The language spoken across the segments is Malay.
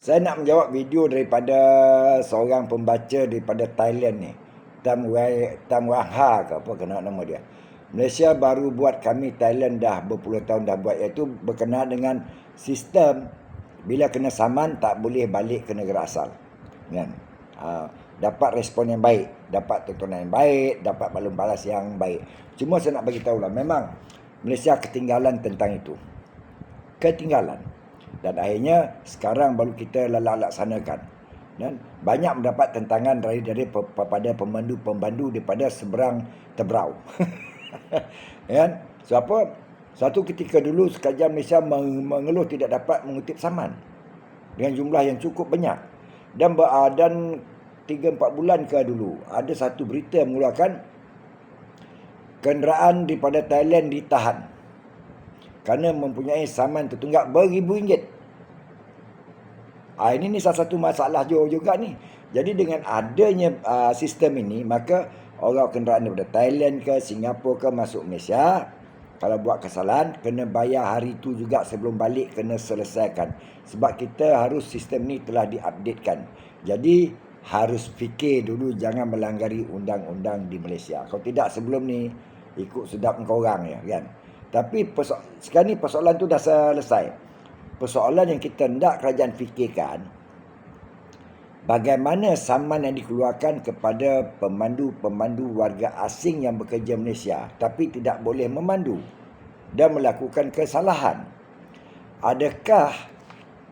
Saya nak menjawab video daripada seorang pembaca daripada Thailand ni. Tam Wai Tam Wah ke apa kena nama dia. Malaysia baru buat kami Thailand dah berpuluh tahun dah buat iaitu berkenaan dengan sistem bila kena saman tak boleh balik ke negara asal. Kan? Ha, dapat respon yang baik, dapat tontonan yang baik, dapat balon balas yang baik. Cuma saya nak bagi tahu lah memang Malaysia ketinggalan tentang itu. Ketinggalan dan akhirnya sekarang baru kita laksanakan dan banyak mendapat tentangan dari dari pada pemandu-pemandu daripada seberang tebrau. kan? Siapa? Satu ketika dulu sekajam Malaysia mengeluh tidak dapat mengutip saman dengan jumlah yang cukup banyak. Dan dan 3 4 bulan ke dulu ada satu berita mengeluarkan kenderaan daripada Thailand ditahan kerana mempunyai saman tertunggak beribu ringgit. Ha, ini ni salah satu masalah juga ni. Jadi dengan adanya uh, sistem ini, maka orang kenderaan daripada Thailand ke Singapura ke masuk Malaysia, kalau buat kesalahan, kena bayar hari itu juga sebelum balik, kena selesaikan. Sebab kita harus sistem ni telah diupdatekan. Jadi harus fikir dulu jangan melanggari undang-undang di Malaysia. Kalau tidak sebelum ni, ikut sedap engkau orang ya kan. Tapi sekarang ni persoalan tu dah selesai. Persoalan yang kita hendak kerajaan fikirkan bagaimana saman yang dikeluarkan kepada pemandu-pemandu warga asing yang bekerja Malaysia tapi tidak boleh memandu dan melakukan kesalahan. Adakah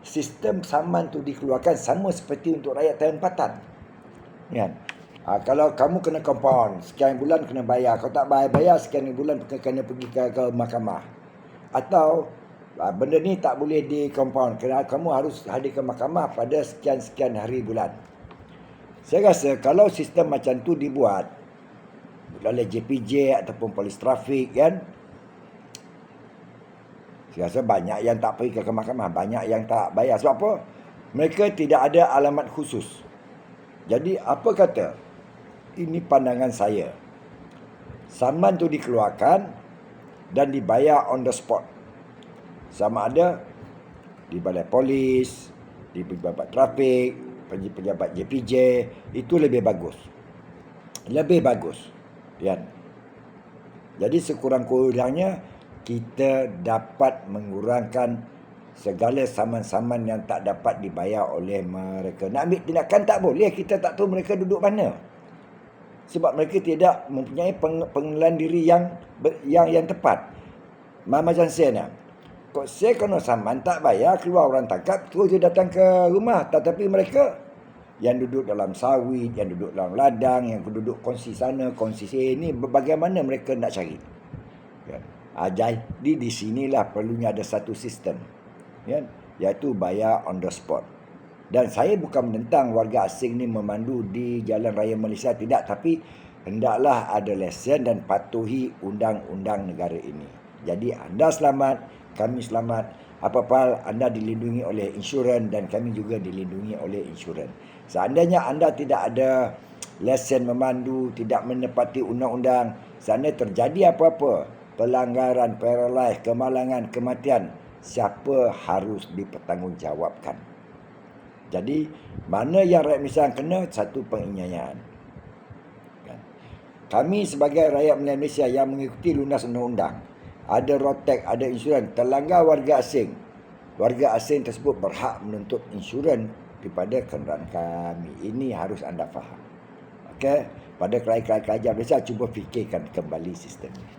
sistem saman tu dikeluarkan sama seperti untuk rakyat tempatan? Ya. Ha, kalau kamu kena compound, sekian bulan kena bayar. Kalau tak bayar-bayar, sekian bulan kena pergi ke, ke mahkamah. Atau benda ni tak boleh di compound. Kerana kamu harus hadir ke mahkamah pada sekian-sekian hari bulan. Saya rasa kalau sistem macam tu dibuat oleh JPJ ataupun polis trafik kan, saya rasa banyak yang tak pergi ke mahkamah. Banyak yang tak bayar. Sebab apa? Mereka tidak ada alamat khusus. Jadi apa kata? ini pandangan saya. Saman tu dikeluarkan dan dibayar on the spot. Sama ada di balai polis, di pejabat trafik, pejabat JPJ, itu lebih bagus. Lebih bagus. Ya. Jadi sekurang-kurangnya kita dapat mengurangkan segala saman-saman yang tak dapat dibayar oleh mereka. Nak ambil tindakan tak boleh. Kita tak tahu mereka duduk mana sebab mereka tidak mempunyai pengenalan diri yang yang yang tepat. Macam saya ni. Kok saya kena saman tak bayar keluar orang tangkap terus dia datang ke rumah tetapi mereka yang duduk dalam sawit, yang duduk dalam ladang, yang duduk kongsi sana, kongsi sini, bagaimana mereka nak cari? Ya. Ha, jadi di sinilah perlunya ada satu sistem. Ya, iaitu bayar on the spot. Dan saya bukan menentang warga asing ni memandu di jalan raya Malaysia tidak tapi hendaklah ada lesen dan patuhi undang-undang negara ini. Jadi anda selamat, kami selamat. Apa-apa anda dilindungi oleh insurans dan kami juga dilindungi oleh insurans. Seandainya anda tidak ada lesen memandu, tidak menepati undang-undang, seandainya terjadi apa-apa, pelanggaran, paralysis, kemalangan, kematian, siapa harus dipertanggungjawabkan? Jadi mana yang rakyat Malaysia kena satu penginyayaan. Kan? Kami sebagai rakyat Malaysia yang mengikuti lunas undang-undang, ada rotek, ada insurans, terlanggar warga asing. Warga asing tersebut berhak menuntut insurans daripada kenderaan kami. Ini harus anda faham. Okey, pada kerajaan-kerajaan Malaysia cuba fikirkan kembali sistem ini.